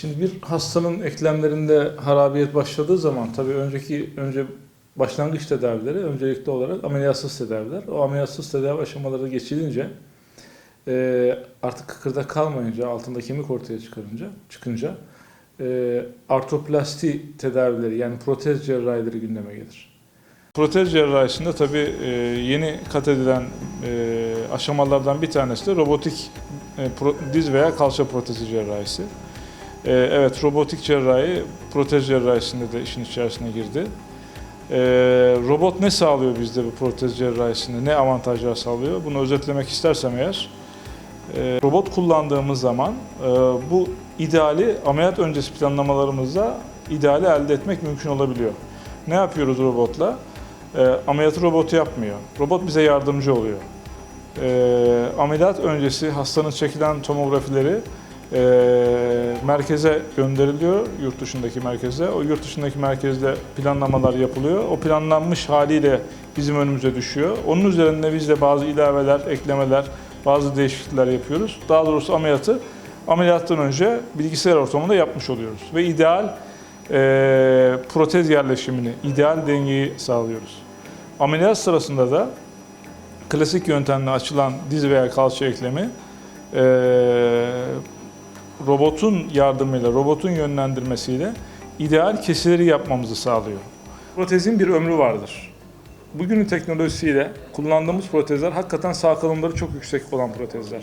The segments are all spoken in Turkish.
Şimdi bir hastanın eklemlerinde harabiyet başladığı zaman tabii önceki önce başlangıç tedavileri öncelikli olarak ameliyatsız tedaviler. O ameliyatsız tedavi aşamaları geçilince e, artık kıkırdak kalmayınca altında kemik ortaya çıkarınca çıkınca e, artroplasti tedavileri yani protez cerrahileri gündeme gelir. Protez cerrahisinde tabii e, yeni kat edilen e, aşamalardan bir tanesi de robotik e, diz veya kalça protezi cerrahisi. E, evet robotik cerrahi protez cerrahisinde de işin içerisine girdi. E, robot ne sağlıyor bizde bu protez cerrahisinde? Ne avantajlar sağlıyor? Bunu özetlemek istersem eğer e, robot kullandığımız zaman e, bu ideali ameliyat öncesi planlamalarımızda ideali elde etmek mümkün olabiliyor. Ne yapıyoruz robotla? E, ameliyatı robot yapmıyor. Robot bize yardımcı oluyor. E, ameliyat öncesi hastanın çekilen tomografileri e, merkeze gönderiliyor, yurt dışındaki merkeze. O yurt dışındaki merkezde planlamalar yapılıyor. O planlanmış haliyle bizim önümüze düşüyor. Onun üzerinde biz de bazı ilaveler, eklemeler, bazı değişiklikler yapıyoruz. Daha doğrusu ameliyatı ameliyattan önce bilgisayar ortamında yapmış oluyoruz. Ve ideal e, protez yerleşimini, ideal dengeyi sağlıyoruz. Ameliyat sırasında da klasik yöntemle açılan diz veya kalça eklemi e, robotun yardımıyla, robotun yönlendirmesiyle ideal kesileri yapmamızı sağlıyor. Protezin bir ömrü vardır. Bugünün teknolojisiyle kullandığımız protezler hakikaten sağ kalınları çok yüksek olan protezler.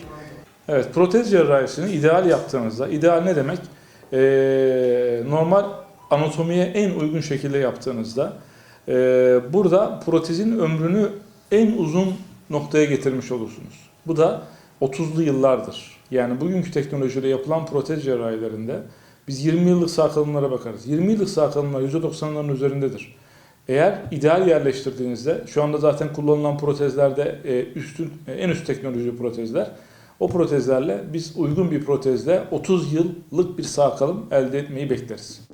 Evet, protez cerrahisini ideal yaptığınızda, ideal ne demek? Ee, normal anatomiye en uygun şekilde yaptığınızda ee, burada protezin ömrünü en uzun noktaya getirmiş olursunuz. Bu da 30'lu yıllardır. Yani bugünkü teknolojiyle yapılan protez cerrahilerinde biz 20 yıllık sağ kalınlara bakarız. 20 yıllık sağ kalınlar %90'ların üzerindedir. Eğer ideal yerleştirdiğinizde, şu anda zaten kullanılan protezlerde e, üstün, e, en üst teknoloji protezler, o protezlerle biz uygun bir protezle 30 yıllık bir sağ kalım elde etmeyi bekleriz.